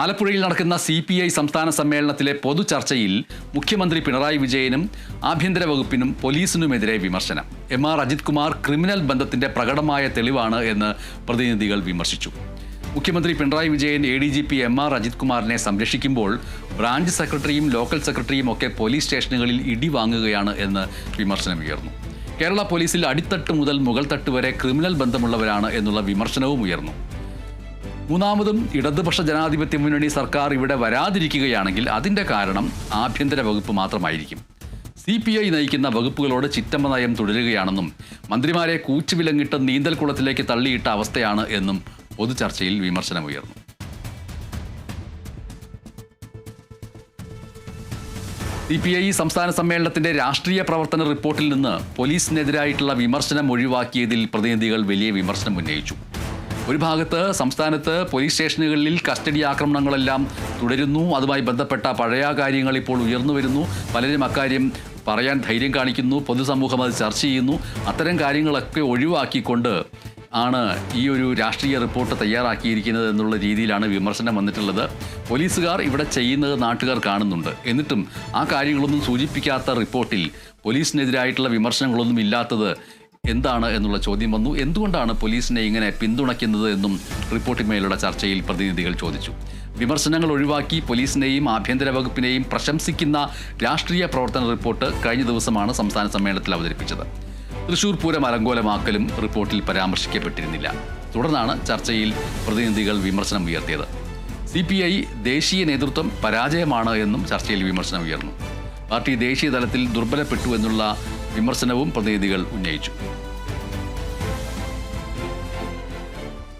ആലപ്പുഴയിൽ നടക്കുന്ന C P I സംസ്ഥാന സമ്മേളനത്തിലെ പൊതുചർച്ചയിൽ മുഖ്യമന്ത്രി പിണറായി വിജയനും ആഭ്യന്തര വകുപ്പിനും പോലീസിനുമെതിരെ വിമർശനം. M R Ajith Kumar criminal ബന്ധത്തിന്റെ പ്രകടമായ തെളിവാണ് എന്ന് പ്രതിനിധികൾ വിമർശിച്ചു. മുഖ്യമന്ത്രി Pinarayi Vijayan A D G P M R Ajith കുമാറിനെ സംരക്ഷിക്കുമ്പോൾ ബ്രാഞ്ച് സെക്രട്ടറിയും ലോക്കൽ സെക്രട്ടറിയും ഒക്കെ പോലീസ് സ്റ്റേഷനുകളിൽ ഇടി വാങ്ങുകയാണ് എന്ന് വിമർശനമുയർന്നു കേരള പോലീസിൽ അടിത്തട്ട് മുതൽ മുകൾ തട്ട് വരെ ക്രിമിനൽ ബന്ധമുള്ളവരാണ് എന്നുള്ള വിമർശനവും ഉയർന്നു. മൂന്നാമതും ഇടതുപക്ഷ ജനാധിപത്യ മുന്നണി സർക്കാർ ഇവിടെ വരാതിരിക്കുകയാണെങ്കിൽ അതിന്റെ കാരണം ആഭ്യന്തര വകുപ്പ് മാത്രമായിരിക്കും. സി പി ഐ നയിക്കുന്ന വകുപ്പുകളോട് ചിറ്റമ്മ നയം തുടരുകയാണെന്നും മന്ത്രിമാരെ കൂച്ചുവിലങ്ങിട്ട് നീന്തൽക്കുളത്തിലേക്ക് തള്ളിയിട്ട അവസ്ഥയാണ് എന്നും പൊതുചർച്ചയിൽ വിമർശനമുയർന്നു. സി പി ഐ സംസ്ഥാന സമ്മേളനത്തിന്റെ രാഷ്ട്രീയ പ്രവർത്തന റിപ്പോർട്ടിൽ നിന്ന് പോലീസിനെതിരായിട്ടുള്ള വിമർശനം ഒഴിവാക്കിയതിൽ പ്രതിനിധികൾ വലിയ വിമർശനം ഉന്നയിച്ചു. ഒരു ഭാഗത്ത് സംസ്ഥാനത്ത് പോലീസ് സ്റ്റേഷനുകളിൽ കസ്റ്റഡി ആക്രമണങ്ങളെല്ലാം തുടരുന്നു. അതുമായി ബന്ധപ്പെട്ട പഴയ കാര്യങ്ങൾ ഇപ്പോൾ ഉയർന്നു വരുന്നു. പലരും അക്കാര്യം പറയാൻ ധൈര്യം കാണിക്കുന്നു. പൊതുസമൂഹം അത് ചർച്ച ചെയ്യുന്നു. അത്തരം കാര്യങ്ങളൊക്കെ ഒഴിവാക്കിക്കൊണ്ട് ആണ് ഈ ഒരു രാഷ്ട്രീയ റിപ്പോർട്ട് തയ്യാറാക്കിയിരിക്കുന്നത് എന്നുള്ള രീതിയിലാണ് വിമർശനം വന്നിട്ടുള്ളത്. പോലീസുകാർ ഇവിടെ ചെയ്യുന്നത് നാട്ടുകാർ കാണുന്നുണ്ട്. എന്നിട്ടും ആ കാര്യങ്ങളൊന്നും സൂചിപ്പിക്കാത്ത റിപ്പോർട്ടിൽ പോലീസിനെതിരായിട്ടുള്ള വിമർശനങ്ങളൊന്നും ഇല്ലാത്തത് എന്താണ് എന്നുള്ള ചോദ്യം വന്നു. എന്തുകൊണ്ടാണ് പോലീസിനെ ഇങ്ങനെ പിന്തുണയ്ക്കുന്നത് എന്നും റിപ്പോർട്ടിന്മേലുള്ള ചർച്ചയിൽ പ്രതിനിധികൾ ചോദിച്ചു. വിമർശനങ്ങൾ ഒഴിവാക്കി പോലീസിനെയും ആഭ്യന്തര വകുപ്പിനെയും പ്രശംസിക്കുന്ന രാഷ്ട്രീയ പ്രവർത്തന റിപ്പോർട്ട് കഴിഞ്ഞ ദിവസമാണ് സംസ്ഥാന സമ്മേളനത്തിൽ അവതരിപ്പിച്ചത്. തൃശൂർ പൂരം അലങ്കോലമാക്കലും റിപ്പോർട്ടിൽ പരാമർശിക്കപ്പെട്ടിരുന്നില്ല. തുടർന്നാണ് ചർച്ചയിൽ പ്രതിനിധികൾ വിമർശനം ഉയർത്തിയത്. സി ദേശീയ നേതൃത്വം പരാജയമാണ് എന്നും ചർച്ചയിൽ വിമർശനം ഉയർന്നു. പാർട്ടി ദേശീയ തലത്തിൽ ദുർബലപ്പെട്ടു എന്നുള്ള വിമർശനവും പ്രതിനിധികൾ ഉന്നയിച്ചു.